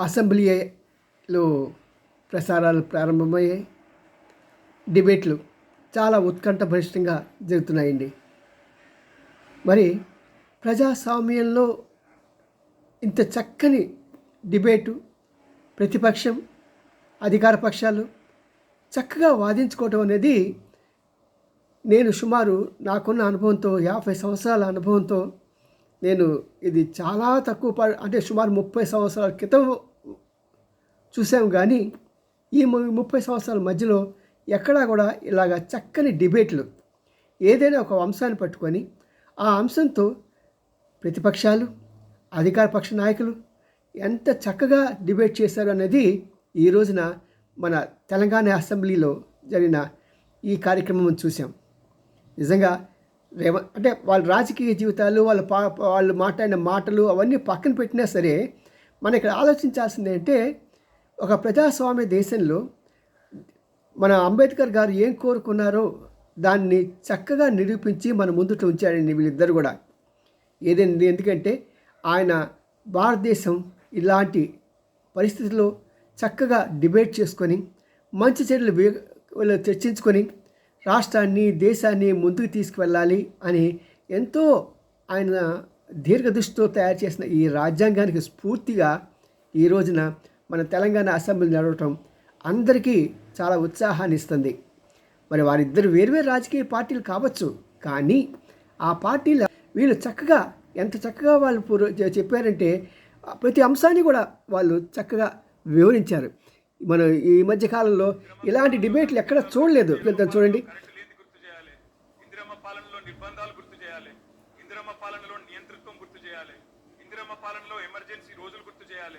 అసెంబ్లీలో ప్రసారాలు ప్రారంభమయ్యాయి. డిబేట్లు చాలా ఉత్కంఠభరిష్టంగా జరుగుతున్నాయండి. మరి ప్రజాస్వామ్యంలో ఇంత చక్కని డిబేటు ప్రతిపక్షం అధికార పక్షాలు చక్కగా వాదించుకోవటం అనేది నేను సుమారు నాకున్న అనుభవంతో యాభై సంవత్సరాల అనుభవంతో నేను ఇది చాలా తక్కువ ప- అంటే సుమారు ముప్పై సంవత్సరాల క్రితం చూసాం కానీ ఈ ముప్పై సంవత్సరాల మధ్యలో ఎక్కడా కూడా ఇలాగ చక్కని డిబేట్లు. ఏదైనా ఒక అంశాన్ని పట్టుకొని ఆ అంశంతో ప్రతిపక్షాలు అధికార పక్ష నాయకులు ఎంత చక్కగా డిబేట్ చేశారు అనేది ఈ రోజున మన తెలంగాణ అసెంబ్లీలో జరిగిన ఈ కార్యక్రమం చూసాం నిజంగా రేవ అంటే వాళ్ళ రాజకీయ జీవితాలు వాళ్ళ పా వాళ్ళు మాట్లాడిన మాటలు అవన్నీ పక్కన పెట్టినా సరే మనం ఇక్కడ ఆలోచించాల్సింది అంటే ఒక ప్రజాస్వామ్య దేశంలో మన అంబేద్కర్ గారు ఏం కోరుకున్నారో దాన్ని చక్కగా నిరూపించి మన ముందుట ఉంచారండి వీళ్ళిద్దరు కూడా. ఏదైంది? ఎందుకంటే ఆయన భారతదేశం ఇలాంటి పరిస్థితుల్లో చక్కగా డిబేట్ చేసుకొని మంచి చెడులు చర్చించుకొని రాష్ట్రాన్ని దేశాన్ని ముందుకు తీసుకువెళ్ళాలి అని ఎంతో ఆయన దీర్ఘదృష్టితో తయారు చేసిన ఈ రాజ్యాంగానికి స్ఫూర్తిగా ఈ రోజున మన తెలంగాణ అసెంబ్లీ నడవటం అందరికీ చాలా ఉత్సాహాన్ని ఇస్తుంది. మరి వారిద్దరు వేర్వేరు రాజకీయ పార్టీలు కావచ్చు కానీ ఆ పార్టీల వీళ్ళు చక్కగా ఎంత చక్కగా వాళ్ళు పూర్వ- చెప్పారంటే ప్రతి అంశాన్ని కూడా వాళ్ళు చక్కగా వివరించారు. మనం ఈ మధ్య కాలంలో ఇలాంటి డిబేట్లు ఎక్కడ చూడలేదు. చూడండి. పాలనలో నియంతృత్వం గుర్తు చేయాలి. ఇందిరమ్మ పాలనలో ఎమర్జెన్సీ రోజులు గుర్తు చేయాలి.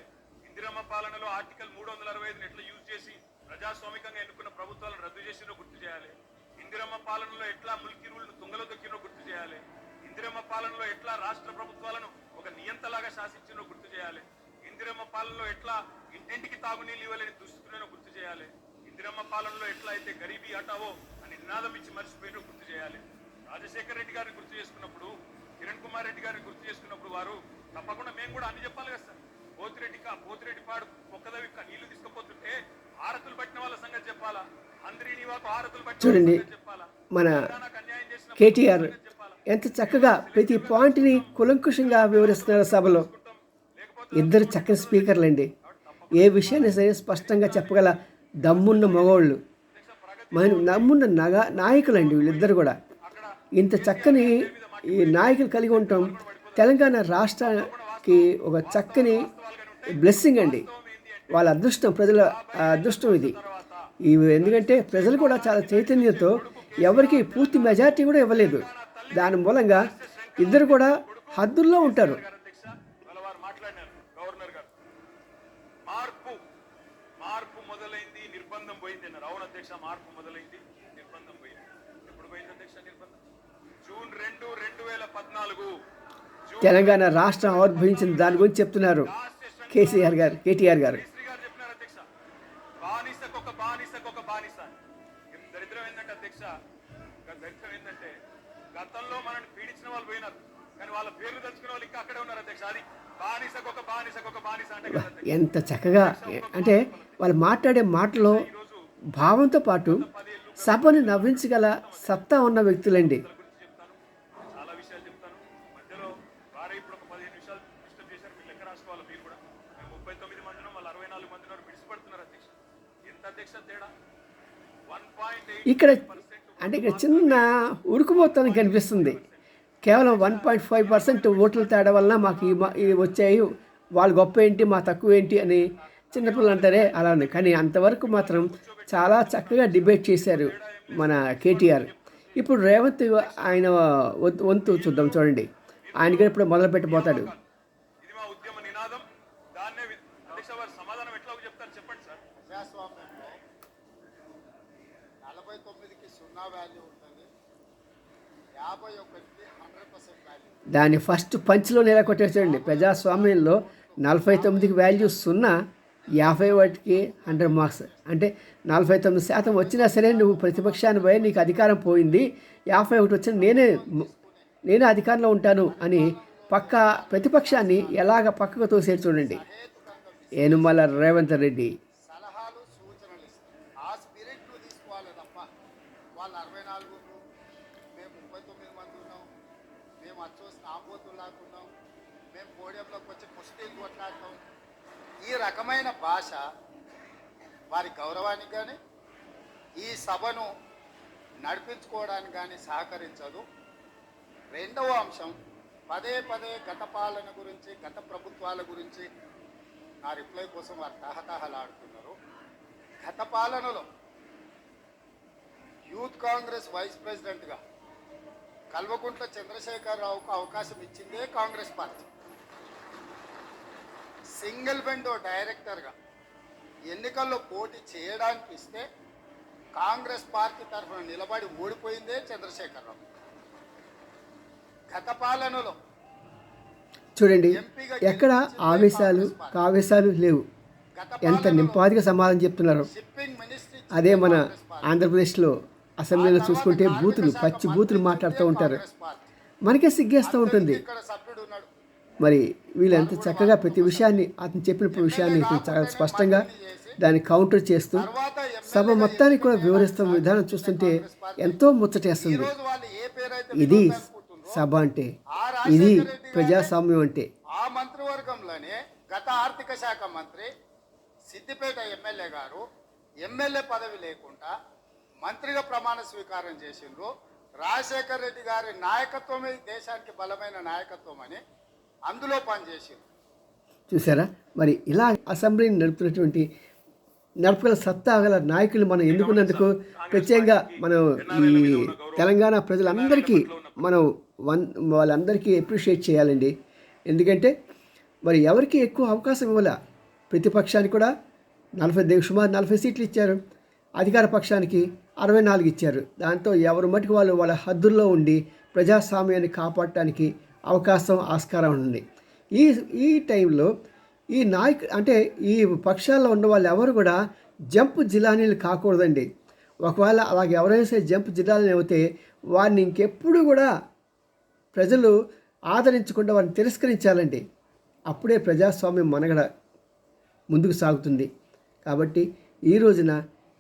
ఇందిరమ్మ పాలనలో ఆర్టికల్ మూడు వందల అరవై ఐదుని ఎట్లా యూజ్ చేసి ప్రజాస్వామికంగా ఎన్నుకున్న ప్రభుత్వాలను రద్దు చేసినో గుర్తు చేయాలి. ఇందిరమ్మ పాలనలో ఎట్లా ముల్కి రూల్ను తుంగలో దొక్కినో గుర్తు చేయాలి. ఇందిరమ్మ పాలనలో ఎట్లా రాష్ట్ర ప్రభుత్వాలను ఒక నియంతలాగా శాసించినో గుర్తు చేయాలి. ఇందిరమ్మ పాలనలో ఎట్లా ఇంటింటికి తాగునీళ్ళు ఇవ్వలేని దుస్థితులను గుర్తు చేయాలి. ఇందిరమ్మ పాలనలో ఎట్లా అయితే గరీబీ అటావో అని నినాదం ఇచ్చి మర్చిపోయినో గుర్తు చేయాలి. రాజశేఖర రెడ్డి గారిని గుర్తు చేసుకున్నప్పుడు కిరణ్ కుమార్ రెడ్డి గారిని గుర్తు చేసుకున్నప్పుడు వారు తప్పకుండా మేము కూడా అన్ని చెప్పాలి కదా సార్. పోతిరెడ్డి కా పోతిరెడ్డి పాడు ఒక్కదవి నీళ్ళు తీసుకుపోతుంటే హారతులు పట్టిన వాళ్ళ సంగతి చెప్పాలా? అందరి నీవాకు హారతులు పట్టిన చూడండి. మన కేటీఆర్ ఎంత చక్కగా ప్రతి పాయింట్ని కులంకుషంగా వివరిస్తున్నారు సభలో. ఇద్దరు చక్కని స్పీకర్లండి. ఏ విషయాన్ని సరే స్పష్టంగా చెప్పగల దమ్మున్న మగవాళ్ళు మన నమ్మున్న నగ నాయకులండి వీళ్ళిద్దరు కూడా. ఇంత చక్కని ఈ నాయకులు కలిగి ఉండటం తెలంగాణ రాష్ట్రానికి ఒక చక్కని బ్లెస్సింగ్ అండి. వాళ్ళ అదృష్టం ప్రజల అదృష్టం ఇది. ఇవి ఎందుకంటే ప్రజలు కూడా చాలా చైతన్యంతో ఎవరికి పూర్తి మెజారిటీ కూడా ఇవ్వలేదు. దాని మూలంగా ఇద్దరు కూడా హద్దుల్లో ఉంటారు. మార్పు మార్పు మొదలైంది నిర్బంధం పోయింది అన్నారు. అవును అధ్యక్ష మార్పు మొదలైంది నిర్బంధం పోయింది. ఎప్పుడు పోయింది అధ్యక్ష నిర్బంధం? జూన్ రెండు రెండు వేల పద్నాలుగు. తెలంగాణ రాష్ట్రం ఆవిర్భవించిన దాని గురించి చెప్తున్నారు కేసీఆర్ గారు కేటీఆర్ గారు. దరిద్రం ఏంటంటే అధ్యక్ష దరిద్రం ఏంటంటే గతంలో మనల్ని పీడించిన వాళ్ళు పోయినారు కానీ వాళ్ళ పేర్లు తలుచుకునే వాళ్ళు ఇంకా అక్కడే ఉన్నారు అధ్యక్ష అది బానిస అంటే ఎంత చక్కగా అంటే వాళ్ళు మాట్లాడే మాటలో భావంతో పాటు సభను నవ్వించగల సత్తా ఉన్న వ్యక్తులండి. ఇక్కడ అంటే ఇక్కడ చిన్న ఉడుకుపోతానికి కనిపిస్తుంది. కేవలం వన్ పాయింట్ ఫైవ్ పర్సెంట్ ఓట్ల తేడా వలన మాకు మా- ఇవి వచ్చాయి. వాళ్ళు గొప్ప ఏంటి మా తక్కువ ఏంటి అని చిన్నపిల్లలు అంటారే అలా ఉంది. కానీ అంతవరకు మాత్రం చాలా చక్కగా డిబేట్ చేశారు మన కేటీఆర్. ఇప్పుడు రేవంత్ ఆయన వంతు- వంతు చూద్దాం చూడండి. ఆయన కూడా ఇప్పుడు మొదలు పెట్టబోతాడు ఇది మా ఉద్యమ నినాదం దాన్నే వి- అధ్యక్ష వారు సమాధానం ఎట్లా చెప్తారు చెప్పండి సార్ ప్రజాస్వామ్యంలో నలభై తొమ్మిదికి సున్నా వాల్యూ ఉంటుంది. యాభై ఒకటికి హండ్రెడ్ పర్సెంట్ వాల్యూ దాన్ని ఫస్ట్ పంచ్లో నెల కొట్టేసండి ప్రజాస్వామ్యంలో నలభై తొమ్మిదికి వాల్యూ సున్నా యాభై ఒకటికి హండ్రెడ్ మార్క్స్ అంటే నలభై తొమ్మిది శాతం వచ్చినా సరే నువ్వు ప్రతిపక్షాన్ని పోయి నీకు అధికారం పోయింది. యాభై ఒకటి వచ్చిన నేనే నేనే అధికారంలో ఉంటాను అని పక్క ప్రతిపక్షాన్ని ఎలాగ పక్కకు తోసేది చూడండి. ఏనుమల రేవంత్ రెడ్డి. కొట్లాడతాం ఈ రకమైన భాష వారి గౌరవానికి కానీ ఈ సభను నడిపించుకోవడానికి కానీ సహకరించదు. రెండవ అంశం పదే పదే గత పాలన గురించి గత ప్రభుత్వాల గురించి నా రిప్లై కోసం వారు తహతహలాడుతున్నారు. గత పాలనలో యూత్ కాంగ్రెస్ వైస్ ప్రెసిడెంట్గా కల్వకుంట్ల చంద్రశేఖరరావుకు అవకాశం ఇచ్చిందే కాంగ్రెస్ పార్టీ. సింగిల్ విండో డైరెక్టర్గా ఎన్నికల్లో పోటీ చేయడానికి ఇస్తే కాంగ్రెస్ పార్టీ తరఫున నిలబడి ఓడిపోయిందే చంద్రశేఖరరావు. గత పాలనలో చూడండి ఎక్కడ ఆవేశాలు కావేశాలు లేవు. ఎంత నింపాదిగా సమాధానం చెప్తున్నారు. అదే మన ఆంధ్రప్రదేశ్లో అసెంబ్లీలో చూసుకుంటే బూతులు పచ్చి బూతులు మాట్లాడుతూ ఉంటారు. మనకే సిగ్గేస్తూ ఉంటుంది. మరి వీళ్ళు ఎంత చక్కగా ప్రతి విషయాన్ని అతను చెప్పిన విషయాన్ని చాలా స్పష్టంగా దాన్ని కౌంటర్ చేస్తూ తర్వాత సభ మొత్తానికి కూడా వివరిస్తున్న విధానం చూస్తుంటే ఎంతో ముచ్చటేస్తుంది. రోజు ఏ ఇది సభ అంటే ఇది ప్రజాస్వామ్యం అంటే. ఆ మంత్రివర్గంలోనే గత ఆర్థిక శాఖ మంత్రి సిద్దిపేట ఎమ్మెల్యే గారు ఎమ్మెల్యే పదవి లేకుండా మంత్రిగా ప్రమాణ స్వీకారం చేసిండ్రు. రాజశేఖర్ రెడ్డి గారి నాయకత్వమే దేశానికి బలమైన నాయకత్వం అని అందులో పనిచేసింది చూసారా? మరి ఇలా అసెంబ్లీని నడుపుతున్నటువంటి నడపగల సత్తా గల నాయకులు మనం ఎన్నుకున్నందుకు ప్రత్యేకంగా మనం ఈ తెలంగాణ ప్రజలందరికీ మనం వన్ వాళ్ళందరికీ అప్రిషియేట్ చేయాలండి. ఎందుకంటే మరి ఎవరికి ఎక్కువ అవకాశం ఇవ్వాల? ప్రతిపక్షానికి కూడా నలభై సుమారు నలభై సీట్లు ఇచ్చారు. అధికార పక్షానికి అరవై నాలుగు ఇచ్చారు. దాంతో ఎవరు మటుకు వాళ్ళు వాళ్ళ హద్దుల్లో ఉండి ప్రజాస్వామ్యాన్ని కాపాడటానికి అవకాశం ఆస్కారం ఉంది. ఈ ఈ టైంలో ఈ నాయకు అంటే ఈ పక్షాల్లో ఉన్న వాళ్ళు ఎవరు కూడా జంప్ జిలానీలు కాకూడదండి. ఒకవేళ అలాగే ఎవరైనా సరే జంప్ జిలానీ అయితే వారిని ఇంకెప్పుడు కూడా ప్రజలు ఆదరించకుండా వారిని తిరస్కరించాలండి. అప్పుడే ప్రజాస్వామ్యం మనగడ ముందుకు సాగుతుంది. కాబట్టి ఈ రోజున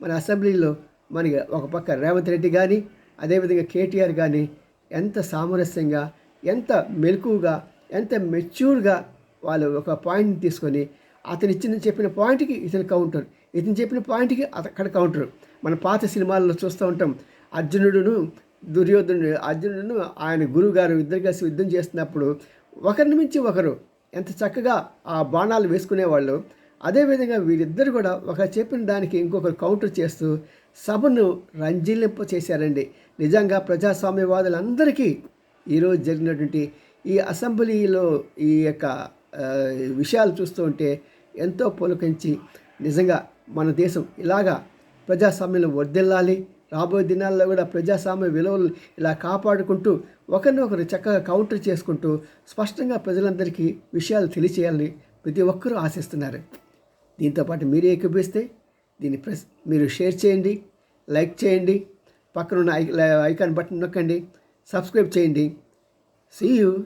మన అసెంబ్లీలో మనకి ఒక పక్క రేవంత్ రెడ్డి కానీ అదేవిధంగా కేటీఆర్ కానీ ఎంత సామరస్యంగా ఎంత మెలకుగా ఎంత మెచ్యూర్గా వాళ్ళు ఒక పాయింట్ని తీసుకొని అతను ఇచ్చిన చెప్పిన పాయింట్కి ఇతను కౌంటర్. ఇతను చెప్పిన పాయింట్కి అక్కడ కౌంటర్. మన పాత సినిమాల్లో చూస్తూ ఉంటాం. అర్జునుడును దుర్యోధనుడు అర్జునుడును ఆయన గురువు గారు ఇద్దరు కలిసి యుద్ధం చేస్తున్నప్పుడు ఒకరిని మించి ఒకరు ఎంత చక్కగా ఆ బాణాలు వేసుకునేవాళ్ళు అదేవిధంగా వీరిద్దరు కూడా ఒక చెప్పిన దానికి ఇంకొకరు కౌంటర్ చేస్తూ సభను రంజిల్లింప చేశారండి. నిజంగా ప్రజాస్వామ్యవాదులందరికీ ఈరోజు జరిగినటువంటి ఈ అసెంబ్లీలో ఈ యొక్క విషయాలు చూస్తూ ఉంటే ఎంతో పులకించి నిజంగా మన దేశం ఇలాగా ప్రజాస్వామ్యం వర్దిల్లాలి రాబోయే దినాల్లో కూడా ప్రజాస్వామ్య విలువలు ఇలా కాపాడుకుంటూ ఒకరినొకరు చక్కగా కౌంటర్ చేసుకుంటూ స్పష్టంగా ప్రజలందరికీ విషయాలు తెలియచేయాలని ప్రతి ఒక్కరూ ఆశిస్తున్నారు. దీంతోపాటు మీరే ఏకీపిస్తే దీన్ని ప్రెస్ మీరు షేర్ చేయండి లైక్ చేయండి పక్కనున్న ఐ ఐకాన్ బటన్ నొక్కండి సబ్స్క్రైబ్ చేయండి. సీ యూ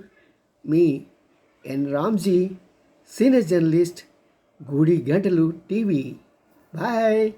మీ ఎన్ రామ్జీ సీనియర్ జర్నలిస్ట్ గూడి గంటలు టీవీ. బాయ్